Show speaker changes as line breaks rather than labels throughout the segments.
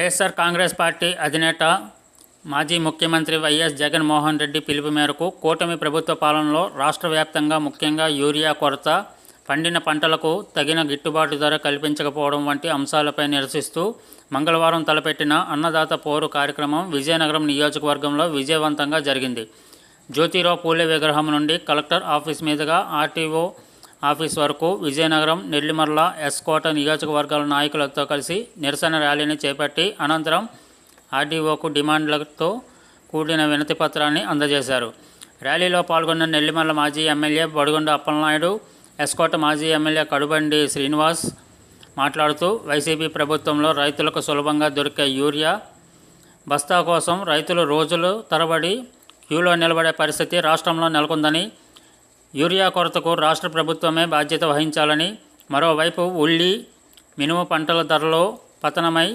YSR Congress party అధినేత మాజీ ముఖ్యమంత్రి వైఎస్ జగన్మోహన్ రెడ్డి పిలుపు మేరకు కూటమి ప్రభుత్వ పాలనలో రాష్ట్ర వ్యాప్తంగా ముఖ్యంగా యూరియా కొరత పండిన పంటలకు తగిన గిట్టుబాటు ధర కల్పించకపోవడం వంటి అంశాలపై నిరసిస్తూ మంగళవారం తలపెట్టిన అన్నదాత పోరు కార్యక్రమం విజయనగరం నియోజకవర్గంలో విజయవంతంగా జరిగింది. జ్యోతిరావు పూలే విగ్రహం నుండి కలెక్టర్ ఆఫీస్ మీదుగా ఆర్టీఓ ఆఫీస్ వరకు విజయనగరం నెల్లిమర్ల ఎస్కోట నియోజకవర్గాల నాయకులతో కలిసి నిరసన ర్యాలీని చేపట్టి అనంతరం ఆర్డీఓకు డిమాండ్లతో కూడిన వినతి పత్రాన్ని అందజేశారు. ర్యాలీలో పాల్గొన్న నెల్లిమర్ల మాజీ ఎమ్మెల్యే బడుగొండ అప్పలనాయుడు ఎస్కోట మాజీ ఎమ్మెల్యే కడుబండి శ్రీనివాస్ మాట్లాడుతూ వైసీపీ ప్రభుత్వంలో రైతులకు సులభంగా దొరికే యూరియా బస్తా కోసం రైతులు రోజులు తరబడి క్యూలో నిలబడే పరిస్థితి రాష్ట్రంలో నెలకొందని యూరియా కొరతకు రాష్ట్ర ప్రభుత్వమే బాధ్యత వహించాలని మరోవైపు ఉల్లి మినుము పంటల ధరలో పతనమై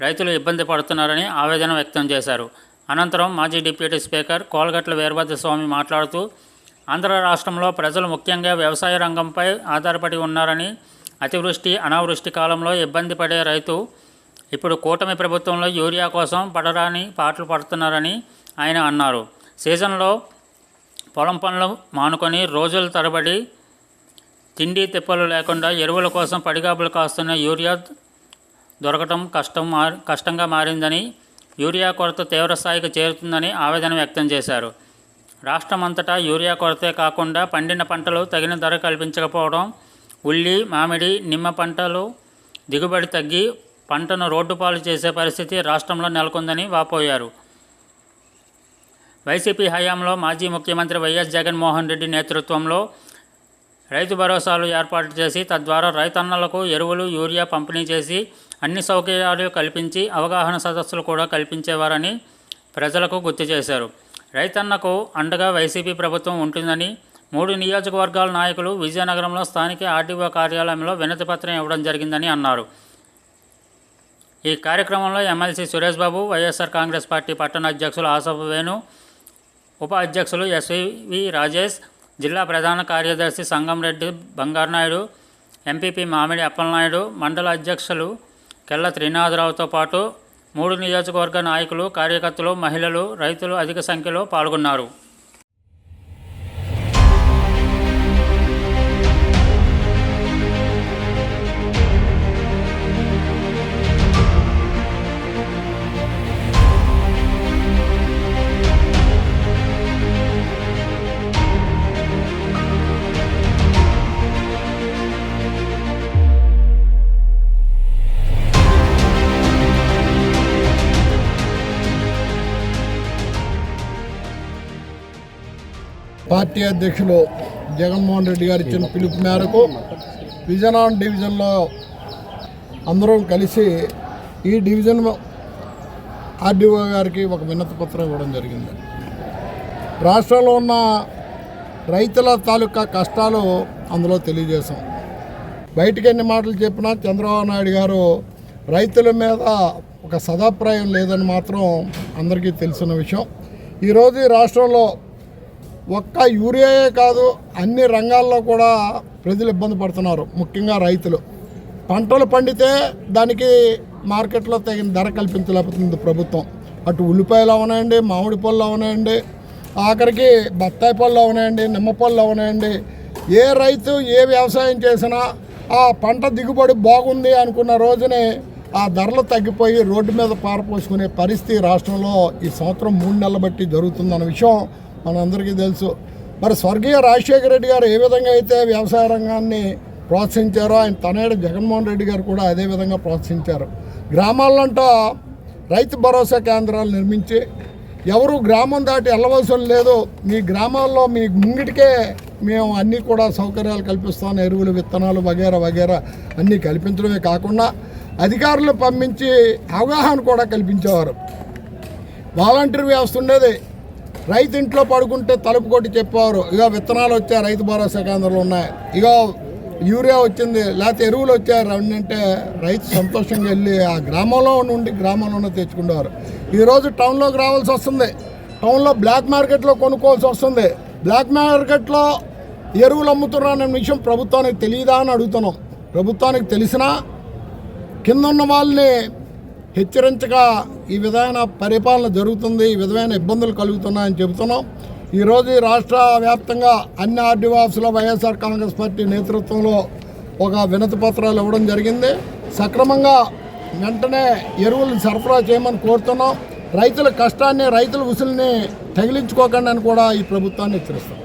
రైతులు ఇబ్బంది పడుతున్నారని ఆవేదన వ్యక్తం చేశారు. అనంతరం మాజీ డిప్యూటీ స్పీకర్ కోలగట్ల వీరభద్ర స్వామి మాట్లాడుతూ ఆంధ్ర రాష్ట్రంలో ప్రజలు ముఖ్యంగా వ్యవసాయ రంగంపై ఆధారపడి ఉన్నారని అతివృష్టి అనావృష్టి కాలంలో ఇబ్బంది పడే రైతు ఇప్పుడు కూటమి ప్రభుత్వంలో యూరియా కోసం పడరాని పాటలు పడుతున్నారని ఆయన అన్నారు. సీజన్లో పొలం పనులు మానుకొని రోజుల తరబడి తిండి తిప్పలు లేకుండా ఎరువుల కోసం పడిగాపులు కాస్తున్న యూరియా దొరకటం కష్టం మారి కష్టంగా మారిందని యూరియా కొరత తీవ్రస్థాయికి చేరుతుందని ఆవేదన వ్యక్తం చేశారు. రాష్ట్రమంతటా యూరియా కొరతే కాకుండా పండిన పంటలు తగిన ధర కల్పించకపోవడం ఉల్లి మామిడి నిమ్మ పంటలు దిగుబడి తగ్గి పంటను రోడ్డు పాలు చేసే పరిస్థితి రాష్ట్రంలో నెలకొందని వాపోయారు. వైసీపీ హయాంలో మాజీ ముఖ్యమంత్రి వైఎస్ జగన్మోహన్ రెడ్డి నేతృత్వంలో రైతు భరోసాలు ఏర్పాటు చేసి తద్వారా రైతన్నలకు ఎరువులు యూరియా పంపిణీ చేసి అన్ని సౌకర్యాలు కల్పించి అవగాహన సదస్సులు కూడా కల్పించేవారని ప్రజలకు గుర్తు చేశారు. రైతన్నకు అండగా వైసీపీ ప్రభుత్వం ఉంటుందని మూడు నియోజకవర్గాల నాయకులు విజయనగరంలో స్థానిక ఆర్డీఓ కార్యాలయంలో వినతి పత్రం ఇవ్వడం జరిగిందని అన్నారు. ఈ కార్యక్రమంలో ఎమ్మెల్సీ సురేష్ బాబు వైఎస్ఆర్ కాంగ్రెస్ పార్టీ పట్టణ అధ్యక్షులు ఆసఫ్ వేణు ఉప అధ్యక్షులు ఎస్వి రాజేష్ జిల్లా ప్రధాన కార్యదర్శి సంగంరెడ్డి బంగారనాయుడు ఎంపీపీ మామిడి అప్పలనాయుడు మండల అధ్యక్షులు కెల్ల త్రినాథరావుతో పాటు మూడు నియోజకవర్గ నాయకులు కార్యకర్తలు మహిళలు రైతులు అధిక సంఖ్యలో పాల్గొన్నారు.
పార్టీ అధ్యక్షులు జగన్మోహన్ రెడ్డి గారు ఇచ్చిన పిలుపు మేరకు విజయనగరం డివిజన్లో అందరం కలిసి ఈ డివిజన్ ఆర్డీఓ గారికి ఒక వినతి పత్రం ఇవ్వడం జరిగింది. రాష్ట్రంలో ఉన్న రైతుల తాలూకా కష్టాలు అందులో తెలియజేశాం. బయటికి ఎన్ని మాటలు చెప్పినా చంద్రబాబు నాయుడు గారు రైతుల మీద ఒక సదాప్రాయం లేదని మాత్రం అందరికీ తెలిసిన విషయం. ఈరోజు ఈ రాష్ట్రంలో ఒక్క యూరియాయే కాదు అన్ని రంగాల్లో కూడా ప్రజలు ఇబ్బంది పడుతున్నారు ముఖ్యంగా రైతులు. పంటలు పండితే దానికి మార్కెట్లో తగిన ధర కల్పించలేకపోతుంది ప్రభుత్వం. అటు ఉల్లిపాయలు అవునాయండి మామిడి పళ్ళు అవునాయండి ఆఖరికి బత్తాయి పళ్ళు అవునాయండి నిమ్మ పళ్ళు అవునాయండి ఏ రైతు ఏ వ్యవసాయం చేసినా ఆ పంట దిగుబడి బాగుంది అనుకున్న రోజునే ఆ ధరలు తగ్గిపోయి రోడ్డు మీద పారపోసుకునే పరిస్థితి రాష్ట్రంలో ఈ సంవత్సరం మూడు నెలల బట్టి జరుగుతుందన్న విషయం మనందరికీ తెలుసు. మరి స్వర్గీయ రాజశేఖర రెడ్డి గారు ఏ విధంగా అయితే వ్యవసాయ రంగాన్ని ప్రోత్సహించారో ఆయన తనయుడు జగన్మోహన్ రెడ్డి గారు కూడా అదే విధంగా ప్రోత్సహించారు. గ్రామాలంటా రైతు భరోసా కేంద్రాలు నిర్మించి ఎవరు గ్రామం దాటి వెళ్ళవలసిన లేదు మీ గ్రామాల్లో మీ ముంగిటికే మేము అన్నీ కూడా సౌకర్యాలు కల్పిస్తాం ఎరువులు విత్తనాలు వగేరా వగేరా అన్నీ కల్పించడమే కాకుండా అధికారులు పంపించి అవగాహన కూడా కల్పించేవారు. వాలంటీర్ వ్యవస్థ ఉండేది. రైతు ఇంట్లో పడుకుంటే తలుపు కొట్టి చెప్పేవారు ఇక విత్తనాలు వచ్చాయి రైతు భరోసా కేంద్రాలు ఉన్నాయి. ఇక యూరియా వచ్చింది లేకపోతే ఎరువులు వచ్చాయి రండి అంటే రైతు సంతోషంగా వెళ్ళి ఆ గ్రామంలో నుండి గ్రామంలోనే తెచ్చుకునేవారు ఈరోజు టౌన్లోకి రావాల్సి వస్తుంది. టౌన్లో బ్లాక్ మార్కెట్లో కొనుక్కోవాల్సి వస్తుంది. బ్లాక్ మార్కెట్లో ఎరువులు అమ్ముతున్నారనే విషయం ప్రభుత్వానికి తెలియదా అని అడుగుతున్నాం. ప్రభుత్వానికి తెలిసినా కింద ఉన్న వాళ్ళని హెచ్చరించగా ఈ విధమైన పరిపాలన జరుగుతుంది ఈ విధమైన ఇబ్బందులు కలుగుతున్నాయని చెబుతున్నాం. ఈరోజు రాష్ట్ర వ్యాప్తంగా అన్ని ఆర్డీఓ ఆఫీసులో వైఎస్ఆర్ కాంగ్రెస్ పార్టీ నేతృత్వంలో ఒక వినతి పత్రాలు ఇవ్వడం జరిగింది. సక్రమంగా వెంటనే ఎరువులను సరఫరా చేయమని కోరుతున్నాం. రైతుల కష్టాన్ని రైతుల ఉసుల్ని తగిలించుకోకండి అని కూడా ఈ ప్రభుత్వాన్ని హెచ్చరిస్తాం